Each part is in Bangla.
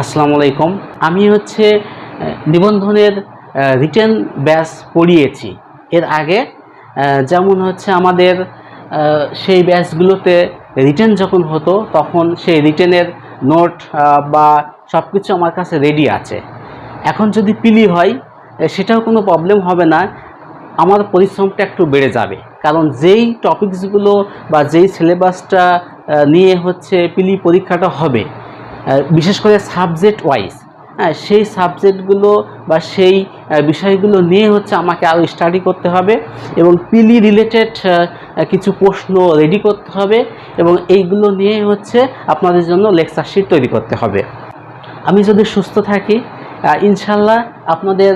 আসসালামু আলাইকুম। আমি হচ্ছে নিবন্ধনের রিটেন ব্যাস পড়িয়েছি। এর আগে যেমন হচ্ছে আমাদের সেই ব্যাচগুলোতে রিটেন যখন হতো, তখন সেই রিটেনের নোট বা সব কিছু আমার কাছে রেডি আছে। এখন যদি পিলি হয় সেটাও কোনো প্রবলেম হবে না। আমার পরিশ্রমটা একটু বেড়ে যাবে। কারণ যেই টপিকসগুলো বা যেই সিলেবাসটা নিয়ে হচ্ছে পিলি পরীক্ষাটা হবে বিশেষ করে সাবজেক্ট ওয়াইজ হ্যাঁ সেই সাবজেক্টগুলো বা সেই বিষয়গুলো নিয়ে হচ্ছে আমাকে আরও স্টাডি করতে হবে এবং পিলি রিলেটেড কিছু প্রশ্ন রেডি করতে হবে এবং এইগুলো নিয়ে হচ্ছে আপনাদের জন্য লেকচার শিট তৈরি করতে হবে। আমি যদি সুস্থ থাকি ইনশাল্লাহ আপনাদের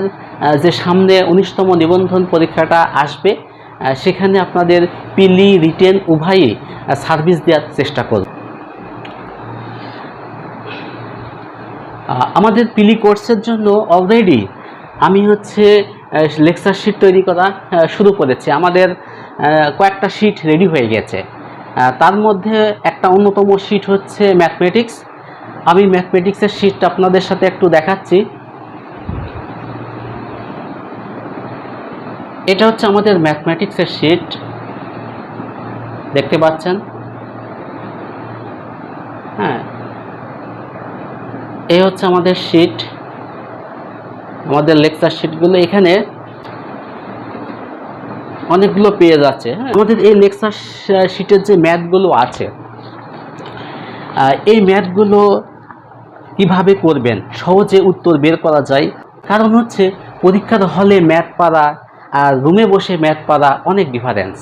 যে সামনে উনিশতম নিবন্ধন পরীক্ষাটা আসবে সেখানে আপনাদের পিলি রিটেন উভয়ই সার্ভিস দেওয়ার চেষ্টা করব। আমাদের পিলি কোর্সের জন্য অলরেডি আমি হচ্ছে লেকচার শিট তৈরি করা শুরু করেছি। আমাদের কয়েকটা শিট রেডি হয়ে গেছে। তার মধ্যে একটা অন্যতম শিট হচ্ছে ম্যাথমেটিক্স আমি ম্যাথমেটিক্সের শিটটা আপনাদের সাথে একটু দেখাচ্ছি। এটা হচ্ছে আমাদের ম্যাথমেটিক্সের শিট দেখতে পাচ্ছেন? হ্যাঁ এই হচ্ছে আমাদের শিট আমাদের লেকচার শিটগুলো এখানে অনেকগুলো পেয়ে যাচ্ছে হ্যাঁ আমাদের এই লেকচার শিটের যে ম্যাথগুলো আছে এই ম্যাথগুলো কীভাবে করবেন? সহজে উত্তর বের করা যায়। কারণ হচ্ছে পরীক্ষার হলে ম্যাথ পারা আর রুমে বসে ম্যাথ পারা অনেক ডিফারেন্স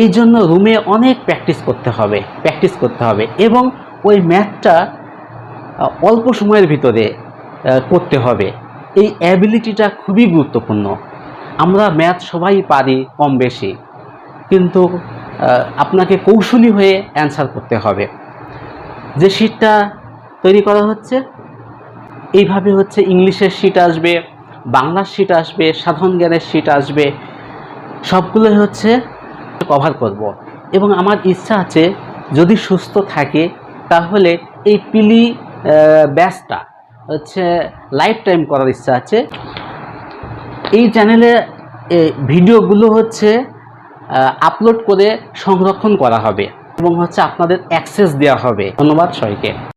এই জন্য রুমে অনেক প্র্যাকটিস করতে হবে প্র্যাকটিস করতে হবে। এবং ওই ম্যাথটা অল্প সময়ের ভিতরে করতে হবে। এই অ্যাবিলিটিটা খুবই গুরুত্বপূর্ণ। আমরা ম্যাথ সবাই পারি কম বেশি কিন্তু আপনাকে কৌশলী হয়ে অ্যান্সার করতে হবে। যে শিটটা তৈরি করা হচ্ছে, এইভাবে হচ্ছে ইংলিশের শিট আসবে, বাংলার শিট আসবে, সাধারণ জ্ঞানের শিট আসবে, সবগুলোই হচ্ছে কভার করব। এবং আমার ইচ্ছা আছে, যদি সুস্থ থাকে, তাহলে এই পিলি ব্যাচটা হচ্ছে লাইফ টাইম করার ইচ্ছা আছে। এই চ্যানেলে ভিডিওগুলো হচ্ছে আপলোড করে সংরক্ষণ করা হবে এবং হচ্ছে আপনাদের অ্যাক্সেস দেওয়া হবে। ধন্যবাদ সবাইকে।